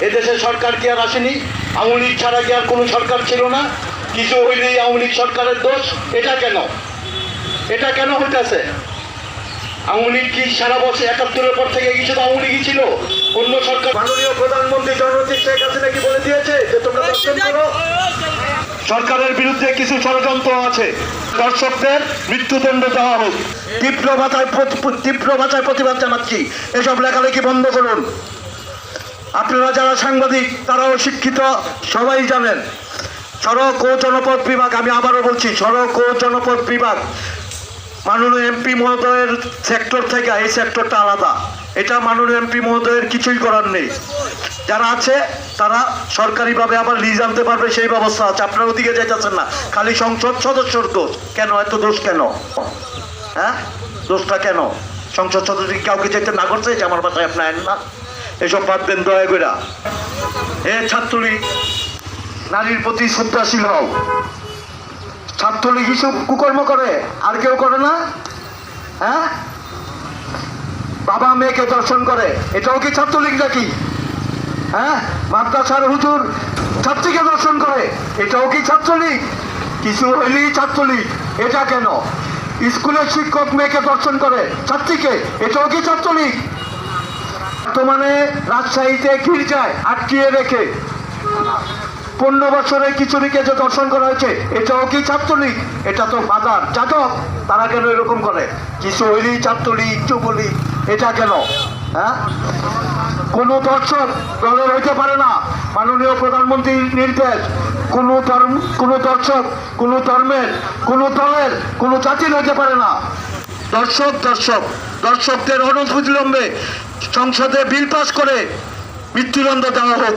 এদেশের সরকার কি আর আসেনি? আওয়ামী লীগ ছাড়া কি আর কোনো সরকার ছিল না? কিছু হইলেই আওয়ামী লীগ সরকারের দোষ এটা কেন? এটা কেন হইতেছে? আওয়ামী লীগ কি সারা বছর একাত্তরের পর থেকে কি শুধু আওয়ামী লীগই ছিল? অন্য সরকার মাননীয় প্রধানমন্ত্রী জননেত্রী শেখ হাসিনা কি বলে দিয়েছে? যে তোমরা দর্শন করো। সরকারের বিরুদ্ধে কিছু ষড়যন্ত্র আছে। দর্শকদের মৃত্যুদণ্ড দেওয়া হোক। তীব্র ভাষায় প্রতি- তীব্র ভাষায় প্রতিবাদ জানাচ্ছি। এসব লেখালেখি বন্ধ করুন। আপনারা যারা সাংবাদিক, তারাও শিক্ষিত, সবাই জানেন। সড়ক ও জনপথ বিভাগ, আমি আবারও বলছি, সড়ক ও জনপথ বিভাগ, মাননীয় এমপি মহোদয়ের সেক্টর থেকে এই সেক্টরটা আলাদা। এটা মাননীয় এমপি মহোদয়ের কিছুই করার নেই। যারা আছে, তারা সরকারিভাবে আবার লিজ আনতে পারবে, সেই ব্যবস্থা আছে। আপনার ওদিকে যেতেছেন না। খালি সংসদ সদস্যর দোষ। কেন? এত দোষ কেন? হ্যাঁ? দোষটা কেন? সংসদ সদস্য কাউকে যেতে না করছে? যে আমার বাসায় আপনি না। এসব বাদ দয়া করে এ ছাত্রলীগ, নারীর প্রতি শ্রদ্ধাশীল হও। ছাত্রলীগ হিসেব কুকর্ম করে, আর কেউ করে না? হ্যাঁ? বাবা মেয়েকে দর্শন করে, এটাও কি ছাত্রলীগ নাকি? হ্যাঁ? মাদ্রাসার হুজুর ছাত্রীকে দর্শন করে, এটাও কি ছাত্রলীগ? কিছু হইলেই ছাত্রলীগ, এটা কেন? স্কুলের শিক্ষক মেয়েকে দর্শন করে, ছাত্রীকে, এটাও কি ছাত্রলীগ? বর্তমানে রাজশাহীতে গির্জায় আটকিয়ে রেখে পনেরো বছরের কিশোরীকে যে দর্শন করা হয়েছে, এটাও কি ছাত্রলীগ? এটা তো ফাদার যাদব, তারা কেন এরকম করে? হইলেই ছাত্রলীগ, যুবলীগ, এটা কেন? হ্যাঁ? কোনো দর্শক দলের হইতে পারে না। মাননীয় প্রধানমন্ত্রীর নির্দেশ, কোনো ধর্ম, কোনো দর্শক, কোনো ধর্মের, কোনো দলের, কোনো জাতির হইতে পারে না। দর্শক দর্শক, দর্শকদের অনবিলম্বে সংসদে বিল পাস করে মৃত্যুদণ্ড দেওয়া হোক।